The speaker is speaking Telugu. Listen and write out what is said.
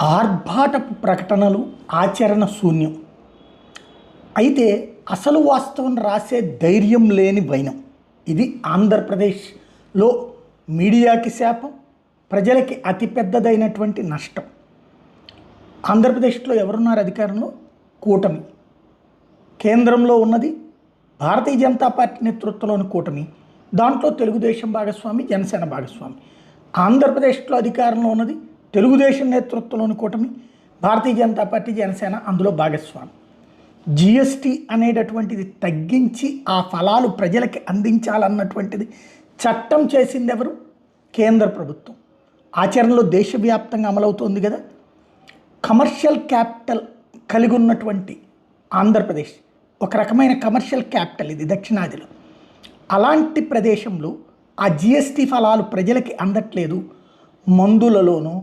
ఆర్భాటపు ప్రకటనలు ఆచరణ శూన్యం. అయితే అసలు వాస్తవం రాసే ధైర్యం లేని వైనం. ఇది ఆంధ్రప్రదేశ్లో మీడియాకి శాపం ప్రజలకి అతిపెద్దదైనటువంటి నష్టం. ఆంధ్రప్రదేశ్లో ఎవరున్నారు అధికారంలో? కూటమి. కేంద్రంలో ఉన్నది భారతీయ జనతా పార్టీ నేతృత్వంలోని కూటమి. దాంట్లో తెలుగుదేశం భాగస్వామి జనసేన భాగస్వామి. ఆంధ్రప్రదేశ్లో అధికారంలో ఉన్నది తెలుగుదేశం నేతృత్వంలోని కూటమి భారతీయ జనతా పార్టీ జనసేన అందులో భాగస్వామి. జిఎస్టి అనేటటువంటిది తగ్గించి ఆ ఫలాలు ప్రజలకి అందించాలన్నటువంటిది చట్టం చేసింది ఎవరు కేంద్ర ప్రభుత్వం. ఆచరణలో దేశవ్యాప్తంగా అమలవుతోంది కదా. కమర్షియల్ క్యాపిటల్ కలిగి ఉన్నటువంటి ఆంధ్రప్రదేశ్. ఒక రకమైన కమర్షియల్ క్యాపిటల్ ఇది దక్షిణాదిలో. అలాంటి ప్రదేశంలో ఆ జిఎస్టి ఫలాలు ప్రజలకి అందట్లేదు. మందులలోనూ